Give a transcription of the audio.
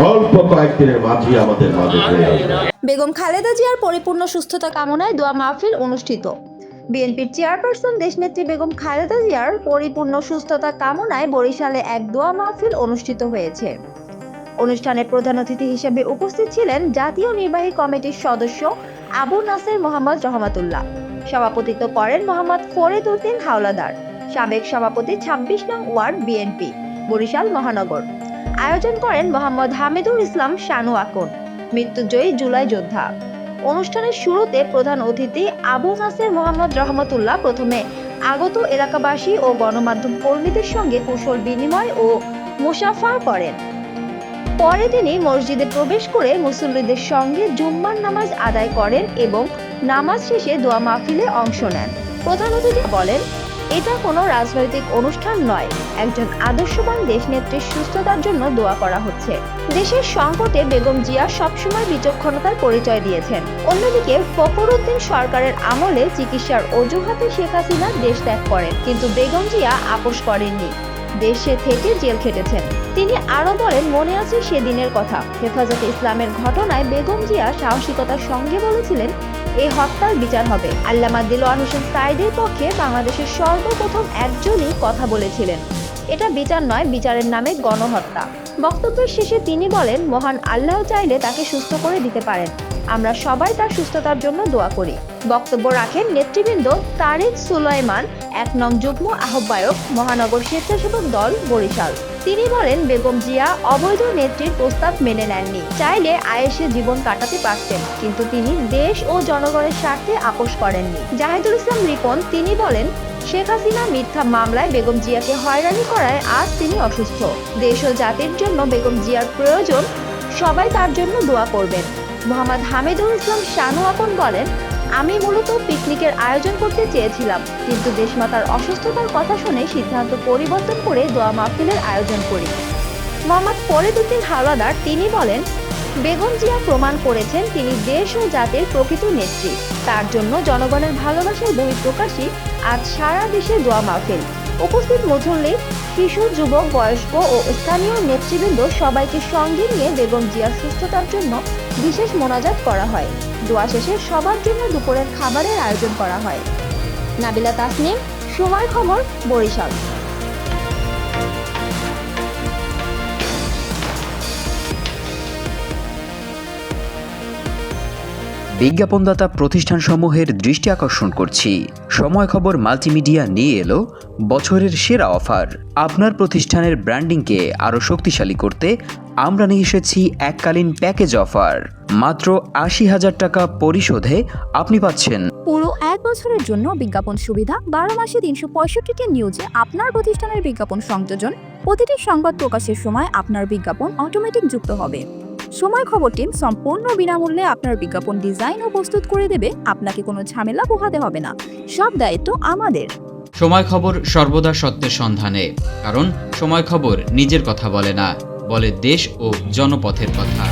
অল্প কয়েকদিনের মাঝেই আমাদের বেগম খালেদা জিয়ার পরিপূর্ণ সুস্থতা কামনায় দোয়া মাহফিল অনুষ্ঠিত। বিএনপির চেয়ারপারসন দেশনেত্রী বেগম খালেদা জিয়ার পরিপূর্ণ সুস্থতা কামনায় বরিশালে এক দোয়া মাহফিল অনুষ্ঠিত হয়েছে। অনুষ্ঠানে প্রধান অতিথি হিসেবে উপস্থিত ছিলেন জাতীয় নির্বাহী কমিটির সদস্য আবু নাসের মোহাম্মদ রহমাতুল্লাহ। সভাপতিত্ব করেন মোহাম্মদ ফরিদ উদ্দিন হাওলাদার। সাবেক সভাপতি ছাব্বিশ নং ওয়ার্ড বিএনপি, বরিশাল মহানগর। আয়োজন করেন মোহাম্মদ হামিদুল ইসলাম শানু আকন মৃত্যুজয়ী জুলাই যোদ্ধা। অনুষ্ঠানের শুরুতে প্রধান অতিথি আবু নাসের মোহাম্মদ রহমতুল্লাহ প্রথমে আগত এলাকাবাসী ও গণমাধ্যম কর্মীদের সঙ্গে কুশল বিনিময় ও মুসাফা করেন। পরে তিনি মসজিদে প্রবেশ করে মুসল্লিদের সঙ্গে জুম্মার নামাজ আদায় করেন এবং নামাজ শেষে দোয়া মাহফিলে অংশ নেন। প্রধান অতিথি বলেন এটা কোনো রাজনৈতিক অনুষ্ঠান নয়। একজন আদর্শবান দেশনেত্রীর সুস্থতার জন্য দোয়া করা হচ্ছে। দেশের সংকটে বেগম জিয়া সবসময় বিচক্ষণতার পরিচয় দিয়েছেন। অন্যদিকে ফখরুদ্দিন সরকারের আমলে চিকিৎসার অজুহাতে শেখ হাসিনা দেশ ত্যাগ করেন, কিন্তু বেগম জিয়া আপোষ করেননি। দেশে থেকে জেল খেটেছেন। তিনি আরও বলেন, মনে আছে সেদিনের কথা। হেফাজতে ইসলামের ঘটনায় বেগম জিয়া সাহসিকতার সঙ্গে বলেছিলেন এই হত্যার বিচার হবে। আল্লামা দিলওয়ার হোসেন সাইদের পক্ষে বাংলাদেশের সর্বপ্রথম একজনই কথা বলেছিলেন। এটা বিচার নয়, বিচারের নামে গণহত্যা। বক্তব্যের শেষে তিনি বলেন, মহান আল্লাহ চাইলে তাকে সুস্থ করে দিতে পারেন। আমরা সবাই তার সুস্থতার জন্য দোয়া করি। বক্তব্য রাখেন নেতৃবৃন্দ তারিক সুলাইমান, এক নং যুগ্ম আহ্বায়ক, মহানগর স্বেচ্ছাসেবক দল, বরিশাল। তিনি বলেন বেগম জিয়া অবৈধ নেত্রীর প্রস্তাব মেনে নেননি। চাইলে আয়েসে জীবন কাটাতে পারতেন, কিন্তু তিনি দেশ ও জনগণের স্বার্থে আপোষ করেননি। জাহিদুল ইসলাম রিপন, তিনি বলেন, শেখ হাসিনা মিথ্যা মামলায় বেগম জিয়াকে হয়রানি করায় আজ তিনি অসুস্থ। দেশ ও জাতির জন্য বেগম জিয়ার প্রয়োজন, সবাই তার জন্য দোয়া করবেন। মোহাম্মদ হামিদুল ইসলাম শানু আপন বলেন আমি মূলত পিকনিকের আয়োজন করতে চেয়েছিলাম, কিন্তু দেশমাতার অসুস্থতার কথা শুনে সিদ্ধান্ত পরিবর্তন করে দোয়া মাহফিলের আয়োজন করি। মোহাম্মদ ফরিদুদ্দিন হাওলাদার তিনি বলেন, বেগম জিয়া প্রমাণ করেছেন তিনি দেশ ও জাতির প্রকৃত নেত্রী। তার জন্য জনগণের ভালোবাসার বহিঃপ্রকাশই আজ সারা দেশে দোয়া মাহফিল। উপস্থিত মুসল্লি শিশু, যুবক, বয়স্ক ও স্থানীয় নেতৃবৃন্দ সবাইকে সঙ্গে নিয়ে বেগম জিয়ার সুস্থতার জন্য বিশেষ মোনাজাত করা হয়। দোয়া শেষে সবার জন্য দুপুরের খাবারের আয়োজন করা হয়। নাবিলা তাসনিম, সময় খবর বরিশাল। বিজ্ঞাপনদাতা প্রতিষ্ঠানসমূহের দৃষ্টি আকর্ষণ করছি। সময় খবর মাল্টিমিডিয়া নিয়ে এলো বছরের সেরা অফার। আপনার প্রতিষ্ঠানের ব্র্যান্ডিংকে আরও শক্তিশালী করতে আমরা নিয়ে এসেছি এককালীন প্যাকেজ অফার। মাত্র আশি হাজার টাকা পরিশোধে আপনি পাচ্ছেন। পুরো এক বছরের জন্য বিজ্ঞাপন সুবিধা বারো মাসে তিনশো পঁয়ষট্টিটি নিউজে আপনার প্রতিষ্ঠানের বিজ্ঞাপন সংযোজন। প্রতিটি সংবাদ প্রকাশের সময় আপনার বিজ্ঞাপন অটোমেটিক যুক্ত হবে। সময় খবর টিম সম্পূর্ণ বিনামূল্যে আপনার বিজ্ঞাপন ডিজাইন ও প্রস্তুত করে দেবে। আপনাকে কোনো ঝামেলা পোহাতে হবে না। সব দায়িত্ব আমাদের। সময় খবর সর্বদা সত্যের সন্ধানে। কারণ সময় খবর নিজের কথা বলে না, বলে দেশ ও জনপথের কথা।